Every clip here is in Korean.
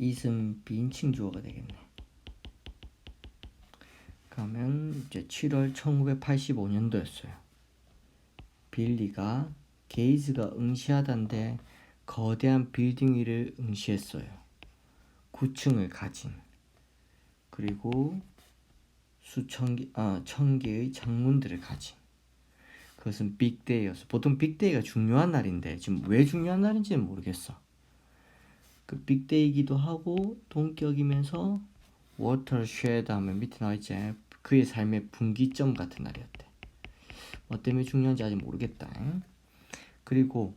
is은 비인칭 주어가 되겠네. 그러면 이제 7월 1985년도였어요. 빌리가 게이즈가 응시하던데 거대한 빌딩 위를 응시했어요. 9층을 가진 그리고 수천 개, 아, 천 개의 창문들을 가진 그것은 빅데이였어. 보통 빅데이가 중요한 날인데 지금 왜 중요한 날인지는 모르겠어. 그 빅데이기도 하고 동격이면서 워터쉐드 하면 밑에 나와 있지. 그의 삶의 분기점 같은 날이었대. 뭐 때문에 중요한지 아직 모르겠다. 그리고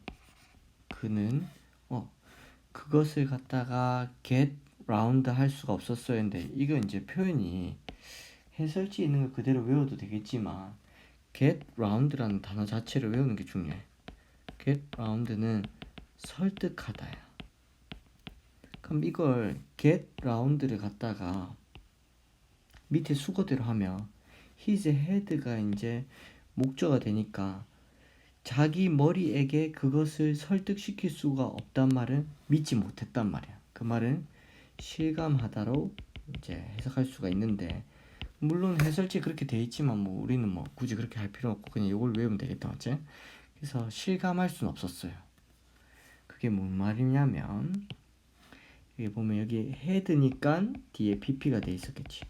그는 어 그것을 갖다가 get round 할 수가 없었어요. 근데 이거 이제 표현이 해설지 있는 걸 그대로 외워도 되겠지만 get round라는 단어 자체를 외우는 게 중요해. get round는 설득하다야. 그럼 이걸 get round를 갖다가 밑에 수거대로 하면 his head가 이제 목적어가 되니까 자기 머리에게 그것을 설득시킬 수가 없단 말은 믿지 못했단 말이야. 그 말은 실감하다로 이제 해석할 수가 있는데 물론 해설지 그렇게 돼 있지만 뭐 우리는 뭐 굳이 그렇게 할 필요 없고 그냥 이걸 외우면 되겠다 맞지? 그래서 실감할 수는 없었어요. 그게 뭔 말이냐면 여기 보면 여기 헤드니까 뒤에 pp가 돼 있었겠지.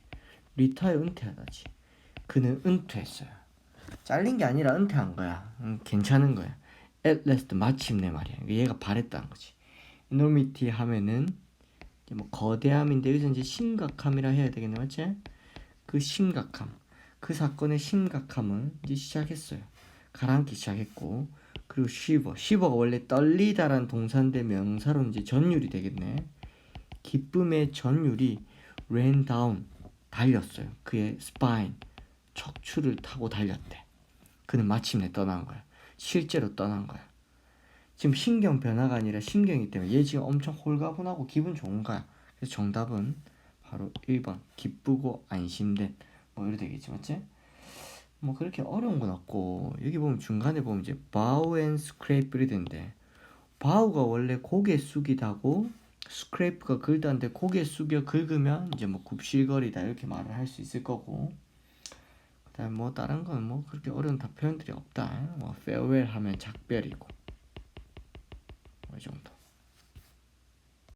리타일 은퇴하다지. 그는 은퇴했어요. 잘린 게 아니라 은퇴한 거야. 음, 괜찮은 거야. at last 마침내 말이야. 얘가 바랬다는 거지. enormity 하면은 뭐 거대함인데 여기서 이제 심각함이라 해야 되겠네 맞지? 그 심각함, 그 사건의 심각함은 이제 시작했어요. 가라앉기 시작했고 그리고 shiver, shiver가 원래 떨리다란 동사인데 명사로 이제 전율이 되겠네. 기쁨의 전율이 ran down 달렸어요. 그의 spine 척추를 타고 달렸대. 그는 마침내 떠난 거야. 실제로 떠난 거야. 지금 신경 변화가 아니라 심경이기 때문에 얘 지금 엄청 홀가분하고 기분 좋은 거야. 그래서 정답은 바로 1번 기쁘고 안심된 뭐 이래 되겠지 맞지? 뭐 그렇게 어려운 건 없고 여기 보면 중간에 보면 이제 bow and scrape이 되는데 bow가 원래 고개 숙이다고 scrape가 긁다는데 고개 숙여 긁으면 이제 뭐 굽실거리다 이렇게 말을 할 수 있을 거고. 그다음 뭐 다른 건 뭐 그렇게 어려운 다 표현들이 없다. 뭐 farewell 하면 작별이고. 뭐 이 정도